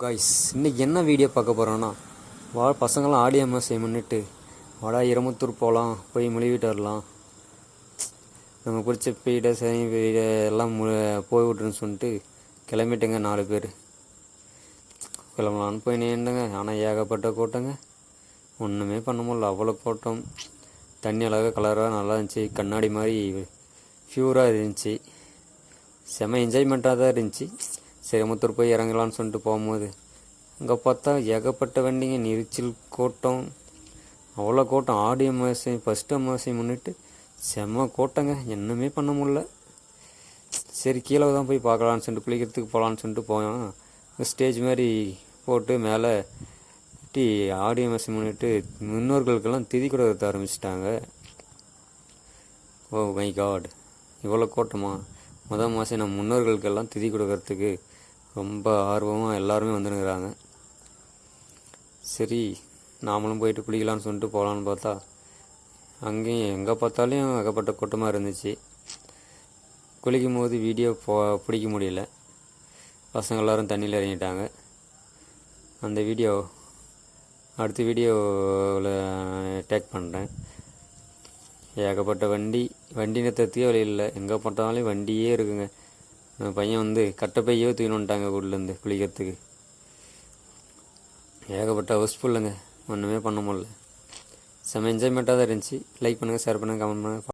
Guys இன்னைக்கு என்ன video பார்க்க போகிறோன்னா வா பசங்களாம் ஆடி அமாவாசை முன்னிட்டு வாடா இரமுத்தூர் போகலாம் போய் மொழிவிட்டு வரலாம். நம்ம பிடிச்ச பீட சனி பீட எல்லாம் மு போய் விட்ருன்னு சொல்லிட்டு கிளம்பிட்டேங்க நாலு பேர். கிளம்பலான்னு போய் நின்றுங்க ஆனால் ஏகப்பட்ட கூட்டங்க. ஒன்றுமே பண்ண முடியல. அவ்வளோ கூட்டம். தண்ணி அழகாக கலராக நல்லா இருந்துச்சு. கண்ணாடி மாதிரி ப்யூராக இருந்துச்சு. செம என்ஜாய்மெண்ட்டாக தான் இருந்துச்சு. சரி போய் இறங்கலாம்னு சொல்லிட்டு போகும்போது அங்கே பார்த்தா ஏகப்பட்ட வண்டிங்க நெரிச்சல் கூட்டம் அவ்வளோ கூட்டம். ஆடி அமாவாசை ஃபஸ்ட்டு அமாவாசை முன்னிட்டு செம்ம கூட்டங்க என்னமே பண்ண முடில சரி கீழே தான் போய் பார்க்கலான்னு சொல்லிட்டு குளிக்கிறதுக்கு போகலான்னு சொல்லிட்டு போனோம். ஸ்டேஜ் மாதிரி போட்டு மேலே டீ ஆடி அமாவாசை முன்னிட்டு முன்னோர்களுக்கெல்லாம் திதி கொடுக்க ஆரம்பிச்சிட்டாங்க. ஓ oh மை காட் இவ்வளோ கூட்டமா? முதல் மாதம் நம்ம முன்னோர்களுக்கெல்லாம் திதி கொடுக்கறதுக்கு ரொம்ப ஆர்வமாக எல்லாருமே வந்துனுக்குறாங்க சரி நாமளும் போயிட்டு குளிக்கலான்னு சொல்லிட்டு போகலான்னு பார்த்தா அங்கேயும் எங்கே பார்த்தாலும் ஏகப்பட்ட கூட்டமாக இருந்துச்சு. குளிக்கும் போது வீடியோ போ பிடிக்க முடியல. பசங்க எல்லோரும் தண்ணியில் இறங்கிட்டாங்க. அந்த வீடியோ அடுத்த வீடியோவில் டேக் பண்ணுறேன் ஏகப்பட்ட வண்டி வண்டி நிறுத்தத்துக்கே வழி இல்லை. எங்கே பார்த்தாலும் வண்டியே இருக்குங்க. பையன் வந்து கட்டப்பையோ தூக்கின்னு வந்துட்டாங்க ஊர்லேருந்து குளிக்கிறதுக்கு. ஏகப்பட்ட ஹவுஸ்ஃபுல்லுங்க ஒன்றுமே பண்ண முடியல. செம்ம என்ஜாய்மெண்ட்டாக தான் இருந்துச்சு. லைக் பண்ணுங்கள் ஷேர் பண்ணுங்கள் கமெண்ட் பண்ணுங்கள்